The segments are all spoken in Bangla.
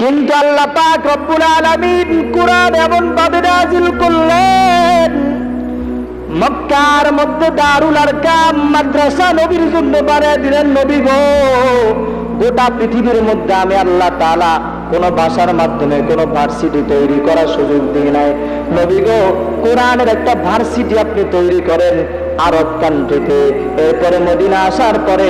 কিন্তু আল্লাহ পাক রব্বুল আলামিন কোরআন এমন ভাবে নাজিল করলেন, মক্কার মধ্যে দারুল আরকাম মাদ্রাসা নবীর জন্য বানিয়ে দিলেন, নবী গো, গোটা পৃথিবীর মধ্যে আমি আল্লাহ তাআলা কোন ভাষার মাধ্যমে কোন ভার্সিটি তৈরি করার সুযোগ দিই নাই। নবী গো, কোরআনের একটা ভার্সিটি আপনি তৈরি করেন আরব কান্ট্রিতে এরপরে মদিনা আসার পরে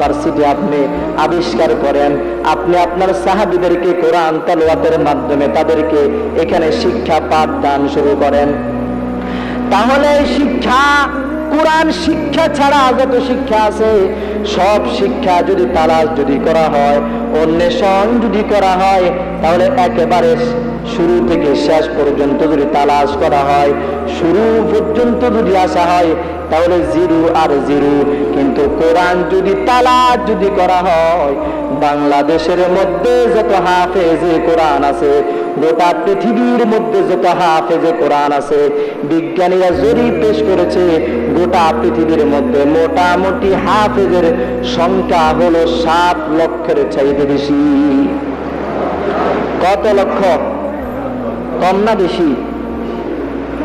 ভার্সিটি আপনি আবিষ্কার করেন। আপনি আপনার সাহাবিদেরকে কোরআন তালওয়াতের মাধ্যমে তাদেরকে এখানে শিক্ষা পাঠদান শুরু করেন। তাহলে শিক্ষা কোরআন শিক্ষা ছাড়া যত শিক্ষা আছে? সব শিক্ষা যদি তালাস যদি করা হয়, অন্বেষণ যদি করা হয়, তাহলে একেবারে শুরু থেকে শেষ পর্যন্ত যদি তালাশ করা হয়, শুরু পর্যন্ত যদি আসা হয় তাহলে জিরু আর জিরু। কিন্তু কোরআন যদি তালাশ যদি করা হয়, বাংলাদেশের মধ্যে যত হাফেজে কোরআন আছে, গোটা পৃথিবীর মধ্যে যত হাফেজে কোরআন আছে, বিজ্ঞানীরা জরিপ পেশ করেছে, গোটা পৃথিবীর মধ্যে মোটামুটি হাফেজের সংখ্যা হলো সাত লক্ষের চাইতে বেশি। কত লক্ষ? কম না বেশি?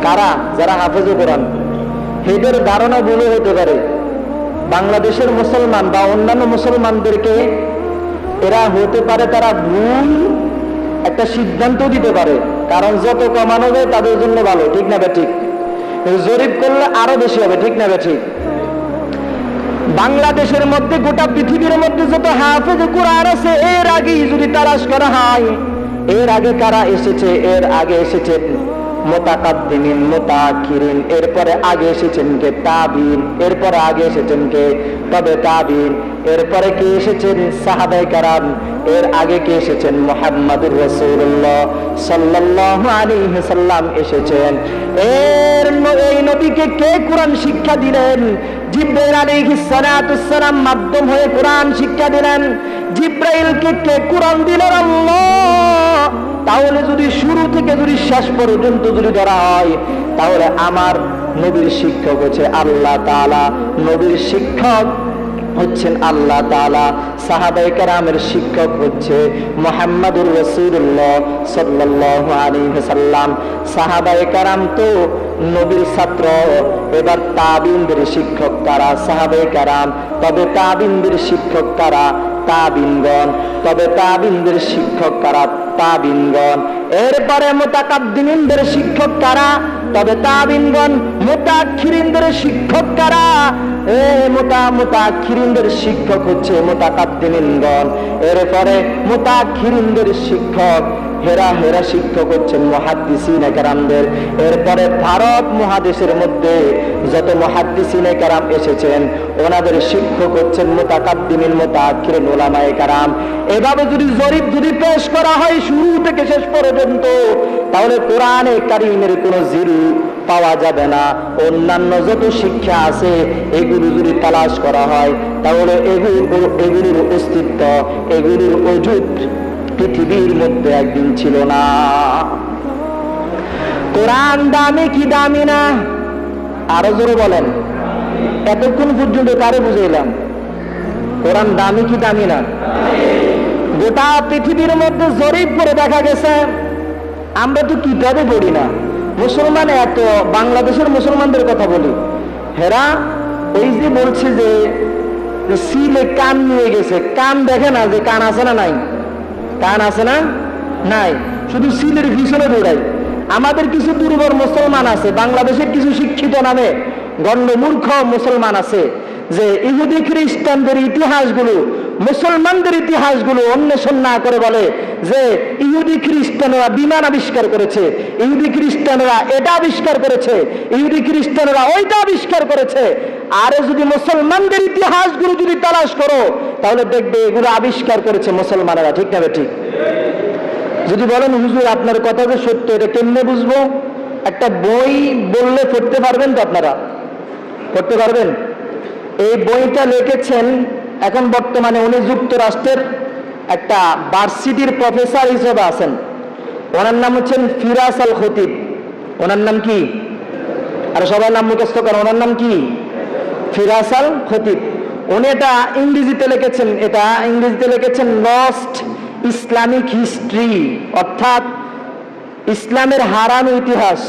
কারা? যারা হাফেজে কোরআন? এদের ধারণা ভুলে হতে পারে। বাংলাদেশের মুসলমান বা অন্যান্য মুসলমানদেরকে এরা হতে পারে তারা ভুল একটা সিদ্ধান্ত দিতে পারে। কারণ যত কমানো যায় তাদের জন্য ভালো, ঠিক না ঠিক? জরিপ করলে আরও বেশি হবে, ঠিক না ঠিক? বাংলাদেশের মধ্যে গোটা পৃথিবীর মধ্যে যত হাফেজ কোরআন আছে, এর আগেই যদি তালাশ করা হয়, এর আগে কারা এসেছে, এর আগে এসেছেন মোতাকাদ্দিমিন, মোতাকিরিন। এরপরে আগে এসেছেন কে? তাবিন। এরপরে আগে এসেছেন কে? তবে তাবিন। এরপরে কে এসেছেন? সাহাবাই কারাম। এর আগে কে এসেছেন? মোহাম্মদুর রসুল্লাহ সাল্লাহ আলী সাল্লাম এসেছেন। এর এই নবীকে কে কোরআন শিক্ষা দিলেন? জিব্রাইল আলাইহিস সালাতুস সালাম মাধ্যম হয়ে কোরআন শিক্ষা দিলেন। জিব্রাইলকে কে কোরআন দিলেন? আল্লাহ! তাহলে যদি শুরু থেকে যদি শেষ পর্যন্ত যদি ধরা হয়, তাহলে আমার নবীর শিক্ষক হচ্ছে আল্লাহ তাআলা। নবীর শিক্ষক হচ্ছেন আল্লাহ তাআলা। সাহাবাই কারামের শিক্ষক হচ্ছে মোহাম্মদুর রসুল্লাহ সাল্লাল্লাহু আলাইহি সাল্লাম সাহাবাই কারাম তো নবীর ছাত্র, এবার তাবিনদের শিক্ষক কারা? সাহাবাই কারাম, তবে তাবিনদের শিক্ষক কারা? তাবিনগণ। তবে তাবিনদের শিক্ষক কারা? তাবিনগণ। এরপরে মোতাকাদ্দিমিনদের শিক্ষক কারা? তবে তাবিনগণ মোতাক্ষিরিনদের শিক্ষক কারা? শিক্ষক হচ্ছে এরপরে শিক্ষক, হেরা হেরা শিক্ষক হচ্ছেন এরপরে ভারত মহাদেশের মধ্যে যত মহাদ্দিসিন কেরাম এসেছেন, ওনাদের শিক্ষক হচ্ছেন মোতাকাদ্দিমিন মোতাক্ষিরিন ওলামায়ে কারাম। এভাবে যদি জরিপ যদি পেশ করা হয় শুরু থেকে শেষ পর্যন্ত, তাহলে কোরআনে কারিমের কোনো জিরু পাওয়া যাবে না। অন্যান্য যত শিক্ষা আছে, এগুলো যদি তালাশ করা হয়, তাহলে এগুলো, এগুলির অস্তিত্ব, এগুলির অজুত পৃথিবীর মধ্যে একদিন ছিল না। কোরআন দামি কি দামি না? আরও জোরে বলেন। এতক্ষণ পর্যন্ত কারে বুঝাইলাম? কোরআন দামি কি দামি না? গোটা পৃথিবীর মধ্যে জরিপ করে দেখা গেছে, আমরা তো কিতাবে পড়ি না। মুসলমান এত, বাংলাদেশের মুসলমানদের কথা বলি। হেরা ওই যে বলছে যে সিলে কান নিয়ে গেছে, কান দেখে না যে কান আছে না নাই? কান আছে না নাই? শুধু সিলের পিছনে দৌড়াই আমাদের কিছু দুর্বল মুসলমান আছে, বাংলাদেশের কিছু শিক্ষিত নামে গণ্ড মূর্খ মুসলমান আছে, যে ইহুদি খ্রিস্টানদের ইতিহাসগুলো মুসলমানদের ইতিহাসগুলো অন্বেষণ না করে বলে যে ইহুদি খ্রিস্টানরা বিমান আবিষ্কার করেছে, ইহুদি খ্রিস্টানরা এটা আবিষ্কার করেছে, ইহুদি খ্রিস্টানরা ওইটা আবিষ্কার করেছে। আরে যদি মুসলমানদের ইতিহাসগুলো যদি তালাশ করো, তাহলে দেখবে এগুলো আবিষ্কার করেছে মুসলমানেরা, ঠিক না ঠিক যদি বলেন, হুজুর, আপনার কথা যে সত্য, এটা কেমনে বুঝব? একটা বই বললে পড়তে পারবেন তো আপনারা? পড়তে পারবেন? এই বইটা লিখেছেন এখন বর্তমানে উনি যুক্তরাষ্ট্রের একটা ভার্সিটির প্রফেসর হিসেবে আছেন। ওনার নাম হচ্ছেন ফিরাস আল খতিব। ওনার নাম কি? আর সবার নাম মুখস্থ করেন, ওনার নাম কি? ফিরাস আল খতিব। উনি এটা ইংরেজিতে লিখেছেন, এটা ইংরেজিতে লিখেছেন লস্ট ইসলামিক হিস্ট্রি অর্থাৎ ইসলামের হারানো ইতিহাস।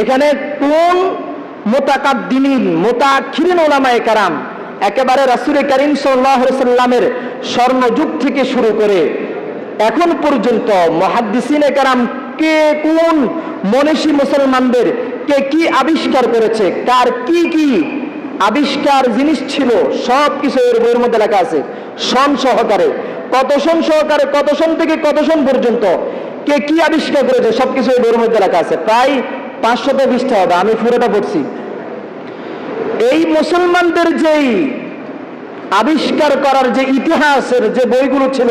এখানে কোন মোতাকাদ্দিমিন মোতাক্ষিরিন ওলামায়ে কারাম একেবারে রাসূল করিম সাল্লামের স্বর্ণযুগ থেকে শুরু করে এখন পর্যন্ত মহাদ্দিসিনে কারাম কে কোন মনীষী মুসলমানদের কে কি আবিষ্কার করেছে, কার কি কি আবিষ্কার জিনিস ছিল সব কিছু এর বইয়ের মধ্যে লেখা আছে। সন সহকারে, কত সন সহকারে, কত সন থেকে কত সন পর্যন্ত কে কি আবিষ্কার করেছে সবকিছু এই বইয়ের মধ্যে লেখা আছে। প্রায় পাঁচশত পৃষ্ঠা হবে, আমি পুরোটা পড়ছি। এই মুসলমানদের যেই আবিষ্কার করার যে ইতিহাসের যে বইগুলো ছিল,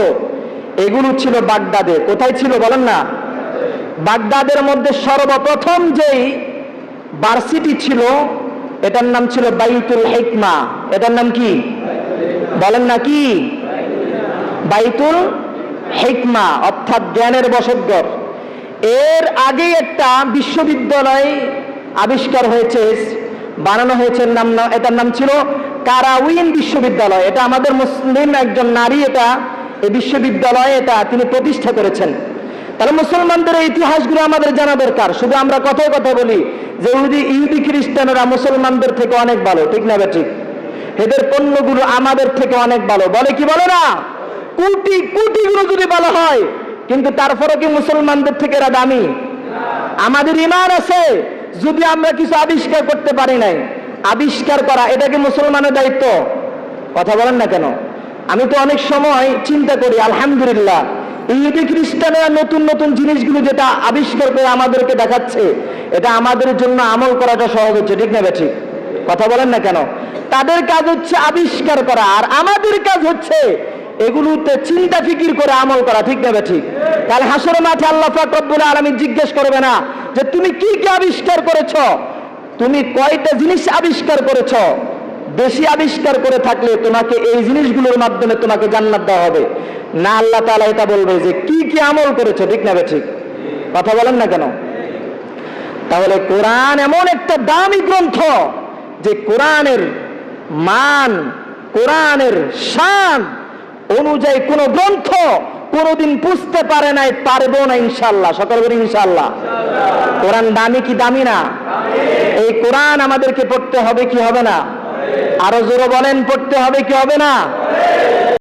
এগুলো ছিল বাগদাদে কোথায় ছিল বলেন না? বাগদাদের মধ্যে সর্বপ্রথম যেই ভার্সিটি ছিল, এটার নাম ছিল বাইতুল হিকমা। এটার নাম কি? বলেন না কি? বাইতুল হিকমা, অর্থাৎ জ্ঞানের বসতঘর। এর আগে একটা বিশ্ববিদ্যালয় আবিষ্কার হয়েছে বানানো হয়েছে নাম এটার নাম ছিল কারাউইন বিশ্ববিদ্যালয়। এটা আমাদের মুসলিম একজন নারী, এটা এই বিশ্ববিদ্যালয়ে এটা তিনি প্রতিষ্ঠা করেছেন। তাহলে মুসলমানদের ইতিহাসগুলো আমাদের জানা দরকার। শুধু আমরা কথায় কথা বলি যে ইহুদি ইহুদি খ্রিস্টানরা মুসলমানদের থেকে অনেক ভালো, ঠিক না ঠিক এদের পণ্যগুলো আমাদের থেকে অনেক ভালো। বলে কি বলে না? কোটি, কোটিগুলো যদি ভালো হয়, কিন্তু তারপরে কি মুসলমানদের থেকে এরা দামি? আমাদের ইমান আছে। যদি আমরা কিছু আবিষ্কার করতে পারি নাই, আবিষ্কার করা, এটা কি মুসলমানের দায়িত্ব? কথা বলেন না কেন? আমি তো অনেক সময় চিন্তা করি, আলহামদুলিল্লাহ ইহুদি খ্রিস্টানরা নতুন নতুন জিনিসগুলো যেটা আবিষ্কার করে আমাদেরকে দেখাচ্ছে, এটা আমাদের জন্য আমল করাটা সহজ হচ্ছে, ঠিক না ঠিক? কথা বলেন না কেন? তাদের কাজ হচ্ছে আবিষ্কার করা, আর আমাদের কাজ হচ্ছে এগুলোতে চিন্তা ফিকির করে আমল করা, ঠিক না ঠিক? কাল হাসর মাঠে আল্লাহ পাক রব্বুল আলামিন জিজ্ঞেস করবে না যে তুমি কি কি আবিষ্কার করেছ? তুমি কয়টা জিনিস আবিষ্কার করেছ? বেশি আবিষ্কার করে থাকলে তোমাকে এই জিনিসগুলোর মাধ্যমে তোমাকে জান্নাত দেওয়া হবে। না, আল্লাহ তাআলা এটা বলবে যে কি কি আমল করেছ, ঠিক না ঠিক কথা বলেন না কেন? তাহলে কোরআন এমন একটা দামি গ্রন্থ যে কোরআনের মান, কোরআনের শান অনুযায়ী কোন গ্রন্থ কোনোদিন বুঝতে পারে নাই, পারব না ইনশাল্লাহ সকল ইনশাল্লাহ কোরআন দামি কি দামি না? এই কোরআন আমাদেরকে পড়তে হবে কি হবে না? আরও জোরে বলেন, পড়তে হবে কি হবে না?